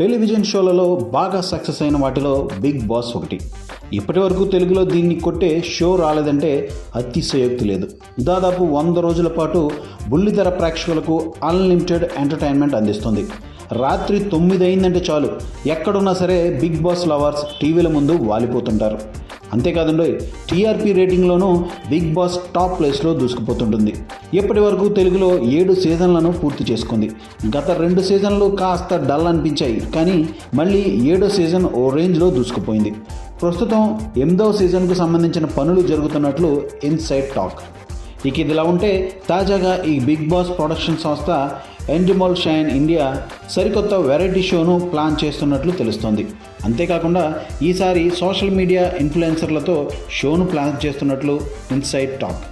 Television షోలలో బాగా success అయిన వాటిలో బిగ్ బాస్ ఒకటి. ఇప్పటి వరకు తెలుగులో దీన్ని కొట్టే షో రాలేదంటే అతిశయోక్తి లేదు. దాదాపు వంద రోజుల పాటు బుల్లితెర ప్రేక్షకులకు అన్లిమిటెడ్ ఎంటర్టైన్మెంట్ అందిస్తుంది. రాత్రి తొమ్మిది అయిందంటే చాలు. ఎక్కడున్నా సరే బిగ్ బాస్ లవర్స్ టీవీల ముందు వాలిపోతుంటారు. అంతేకాదండి టీఆర్పీ రేటింగ్లోనూ బిగ్ బాస్ టాప్ ప్లేస్లో దూసుకుపోతుంటుంది. ఇప్పటి వరకు తెలుగులో ఏడు సీజన్లను పూర్తి చేసుకుంది. గత రెండు సీజన్లు కాస్త డల్ అనిపించాయి కానీ మళ్ళీ ఏడో సీజన్ ఓ రేంజ్లో దూసుకుపోయింది. ప్రస్తుతం ఎనిమిదవ సీజన్కు సంబంధించిన పనులు జరుగుతున్నట్లు ఇన్సైడ్ టాక్. ఇక ఇదిలా ఉంటే తాజాగా ఈ బిగ్ బాస్ ప్రొడక్షన్ సంస్థ ఎండిమోల్ షైన్ ఇండియా సరికొత్త వెరైటీ షోను ప్లాన్ చేస్తున్నట్లు తెలుస్తోంది. అంతేకాకుండా ఈసారి సోషల్ మీడియా ఇన్ఫ్లుయెన్సర్లతో షోను ప్లాన్ చేస్తున్నట్లు ఇన్సైడ్ టాక్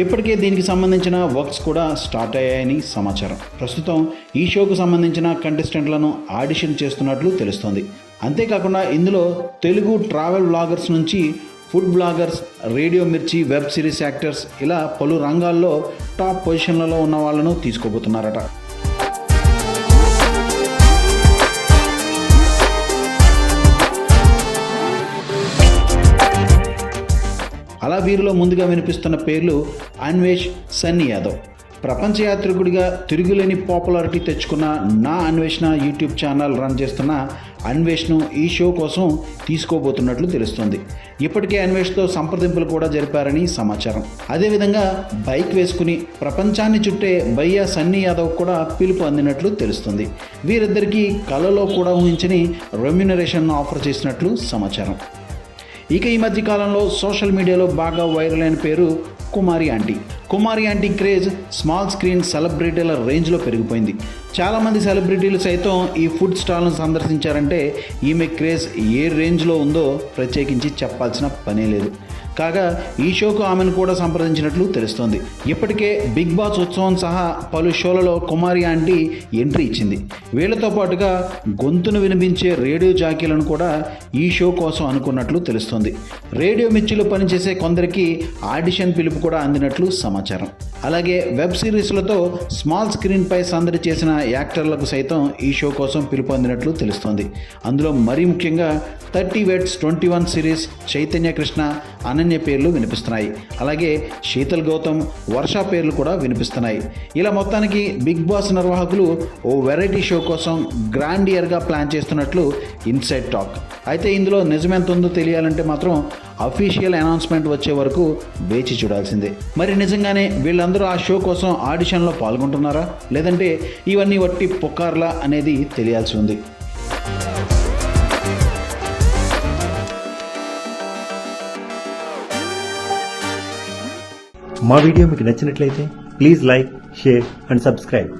ఇప్పటికే దీనికి సంబంధించిన వర్క్స్ కూడా స్టార్ట్ అయ్యాయని సమాచారం. ప్రస్తుతం ఈ షోకు సంబంధించిన కంటెస్టెంట్లను ఆడిషన్ చేస్తున్నట్లు తెలుస్తోంది. అంతేకాకుండా ఇందులో తెలుగు ట్రావెల్ బ్లాగర్స్ నుంచి food bloggers radio Mirchi web series actors ఇలా పలు రంగాల్లో టాప్ పొజిషన్లలో ఉన్న వాళ్ళను తీసుకోబోతున్నారట. అలా వీరిలో ముందుగా వినిపిస్తున్న పేర్లు అన్వేష్ సన్నీ యాదవ్. ప్రపంచ యాత్రికుడిగా తిరుగులేని పాపులారిటీ తెచ్చుకున్న నా అన్వేషణ యూట్యూబ్ ఛానల్ రన్ చేస్తున్న అన్వేష్ను ఈ షో కోసం తీసుకోబోతున్నట్లు తెలుస్తుంది. ఇప్పటికే అన్వేష్తో సంప్రదింపులు కూడా జరిపారని సమాచారం. అదేవిధంగా బైక్ వేసుకుని ప్రపంచాన్ని చుట్టే బయ్యా సన్నీ యాదవ్ కూడా పిలుపు అందినట్లు తెలుస్తుంది. వీరిద్దరికీ కళలో కూడా ఊహించని రెమ్యునరేషన్ ఆఫర్ చేసినట్లు సమాచారం. ఇక ఈ మధ్య కాలంలో సోషల్ మీడియాలో బాగా వైరల్ అయిన పేరు Kumari aunty. Kumari aunty craze small screen సెలబ్రిటీల రేంజ్లో పెరిగిపోయింది. చాలామంది సెలబ్రిటీలు సైతం ఈ ఫుడ్ స్టాల్ను సందర్శించారంటే ఈమె క్రేజ్ ఏ రేంజ్లో ఉందో ప్రత్యేకించి చెప్పాల్సిన పనే లేదు. కాగా ఈ షోకు ఆమెను కూడా సంప్రదించినట్లు తెలుస్తోంది. ఇప్పటికే బిగ్ బాస్ ఉత్సవం సహా పలు షోలలో కుమారి ఆంటీ ఎంట్రీ ఇచ్చింది. వీళ్ళతో పాటుగా గొంతును వినిపించే రేడియో జాకీలను కూడా ఈ షో కోసం అనుకున్నట్లు తెలుస్తోంది. రేడియో మిర్చిలో పనిచేసే కొందరికి ఆడిషన్ పిలుపు కూడా అందినట్లు సమాచారం. అలాగే వెబ్ సిరీస్లతో స్మాల్ స్క్రీన్పై సందడి చేసిన యాక్టర్లకు సైతం ఈ షో కోసం పిలుపు అందినట్లు తెలుస్తోంది. అందులో మరీ ముఖ్యంగా thirty weds twenty one series Chaitanya Krishna Ananya పేర్లు వినిపిస్తున్నాయి. అలాగే శీతల్ గౌతమ్ వర్ష పేర్లు కూడా వినిపిస్తున్నాయి. ఇలా మొత్తానికి బిగ్ బాస్ నిర్వాహకులు ఓ వెరైటీ షో కోసం గ్రాండ్ ఇయర్గా ప్లాన్ చేస్తున్నట్లు ఇన్సైడ్ టాక్. అయితే ఇందులో నిజమెంత ఉందో తెలియాలంటే మాత్రం అఫీషియల్ అనౌన్స్మెంట్ వచ్చే వరకు వేచి చూడాల్సిందే. మరి నిజంగానే వీళ్ళందరూ ఆ షో కోసం ఆడిషన్లో పాల్గొంటున్నారా? లేదంటే ఇవన్నీ వట్టి పుకార్లా అనేది తెలియాల్సి ఉంది. మా వీడియో మీకు నచ్చినట్లయితే please like share and subscribe.